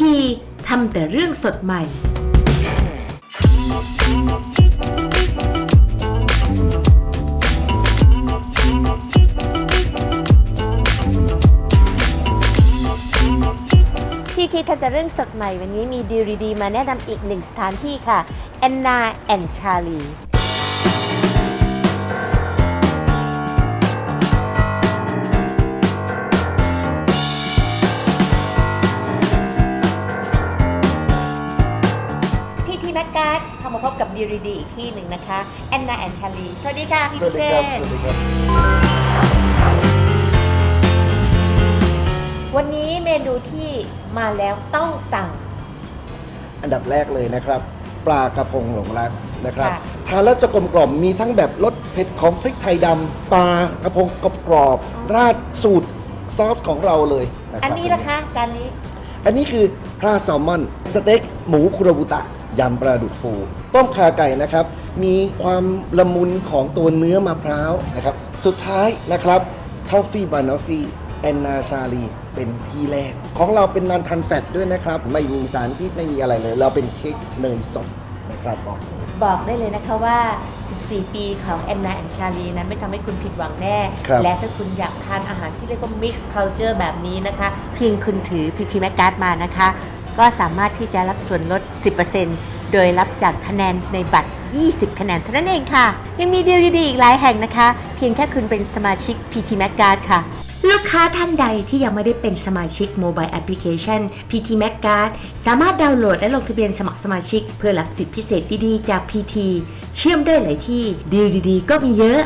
ทีทำแต่เรื่องสดใหม่พี่คิดทันแต่เรื่องสดใหม่วันนี้มีดีลดีมาแนะนำอีกหนึ่งสถานที่ค่ะแอนนาแอนชาลี แมกการ์ดเข้ามาพบกับดีลดีๆอีกที่หนึ่งนะคะแอนนาแอนชาลีสวัสดีค่ะพี่สวัสพิดีเชครับษสวัสดีครับ วันนี้เมนูที่มาแล้วต้องสั่ง อันดับแรกเลยนะครับ ปลากระพงหลงรักนะครับ ค่ะ ทานแล้วจะกลมกล่อมมีทั้งแบบรสเผ็ดของพริกไทยดำปลากระพงกรอบๆราดสูตรซอสของเราเลยนะคอัรับนนี้นะคะการนี้ อันนี้คือปลาแซลมอน สเต็กหมูคุโรบุตะ ยำปลาดุกฟู ต้มขาไก่นะครับ มีความละมุนของตัวเนื้อมะพร้าวนะครับ สุดท้ายนะครับทอฟฟี่บานอฟฟี่แอนนาชาลีเป็นที่แรก ของเราเป็นนันทันแฟตด้วยนะครับ ไม่มีสารพิษไม่มีอะไรเลย เราเป็นเค้กเนยสดนะครับบอกเลย บอกได้เลยนะคะว่า 14 ปีของแอนนาแอนชาลีนั้นไม่ทำให้คุณผิดหวังแน่ ครับ และถ้าคุณอยากทานอาหารที่เรียกว่า mixed culture แบบนี้นะคะ เพียงคุณถือพีทีแมกการ์ดมานะคะ ก็สามารถที่จะรับส่วนลด 10%โดยรับจากคะแนนในบัตร 20 คะแนนเท่านั้นเองค่ะ ยังมีดีลดีๆอีกหลายแห่งนะคะ เพียงแค่คุณเป็นสมาชิก PT m a c g a r d ค่ะ ลูกค้าท่านใดที่ยังไม่ได้เป็นสมาชิกโมบายแอปพลิเคชัน PT m a c g a r d สามารถดาวน์โหลดและลงทะเบียนสมัครสมาชิก เพื่อรับสิทธิพิเศษดีๆ จาก PT เชื่อมได้หลายที่ดีลดีๆ ก็มีเยอะ